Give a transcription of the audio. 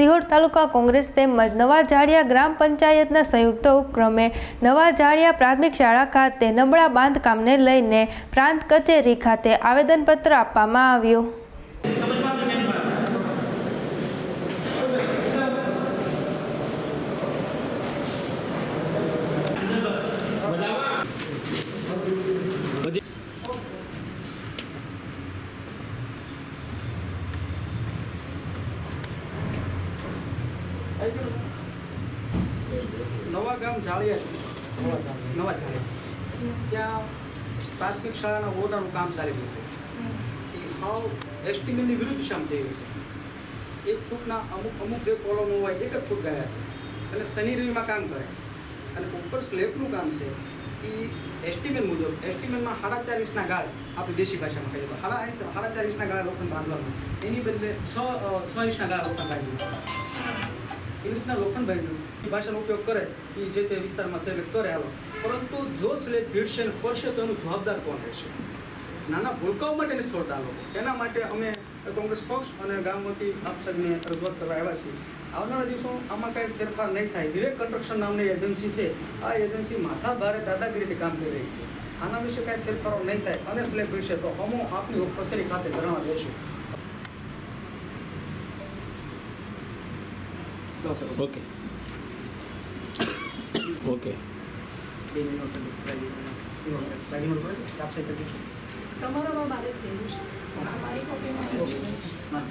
સિહોર તાલુકા કોંગ્રેસ તેમજ નવા જાડિયા ગ્રામ પંચાયતના સંયુક્ત ઉપક્રમે નવા જાડિયા પ્રાથમિક શાળા ખાતે નબળા બાંધકામને લઈને પ્રાંત કચેરી ખાતે આવેદનપત્ર આપવામાં આવ્યું. નવા ગામ જાળિયા નવા જાળિયા ત્યાં પ્રાથમિક શાળાના ઓરડાનું કામ ચાલી રહ્યું છે. એ હાવ એસ્ટિમેટની વિરુદ્ધ શામ થઈ રહ્યું છે. એક ફૂટના અમુક અમુક જે કોલમો હોય, એક જ ફૂટ ગયા છે. અને શનિ રવિમાં કામ કરે. અને ઉપર સ્લેબનું કામ છે. એ એસ્ટિમેટ મુજબ એસ્ટિમેટમાં સાડા ચાલીસના ગાળ આપણી દેશી ભાષામાં કહીએ સાડા સાડા ચાલીસના ગાળ લોખંડ બાંધવાનું. એની બદલે છ છ ઇંચના ગાળ લોખંડ બાંધ્યું એવી રીતના લોખંડ બાંધ્યું. એ ભાષાનો ઉપયોગ કરે, એ જે તે વિસ્તારમાં સિલેક્ટ કરે આવો પરંતુ જો સ્લેબ ભીડશે ને પડશે તો એનું જવાબદાર કોણ રહેશે? નાના ભૂલકાઓ માટે નથી છોડતા લોકો. એના માટે અમે કોંગ્રેસ પક્ષ અને ગામમાંથી આપ સાહેબને રજૂઆત કરવા આવ્યા છીએ. આવનારા દિવસો આમાં કાંઈ ફેરફાર નહીં થાય. વિવેક કન્સ્ટ્રક્શન નામની એજન્સી છે. આ એજન્સી માથા ભારે દાદાગીરીથી કામ કરી રહી છે. આના વિશે કાંઈ ફેરફારો નહીં થાય અને સ્લેબ ભીડશે તો અમો આપની કચેરી ખાતે ધરણા દેશું ઓકે ઓકે બે મિનિટ રાજીનામું પડે આપ સાહેબ કરી તમારામાં મારે થયેલું છે મારી કોપીમાં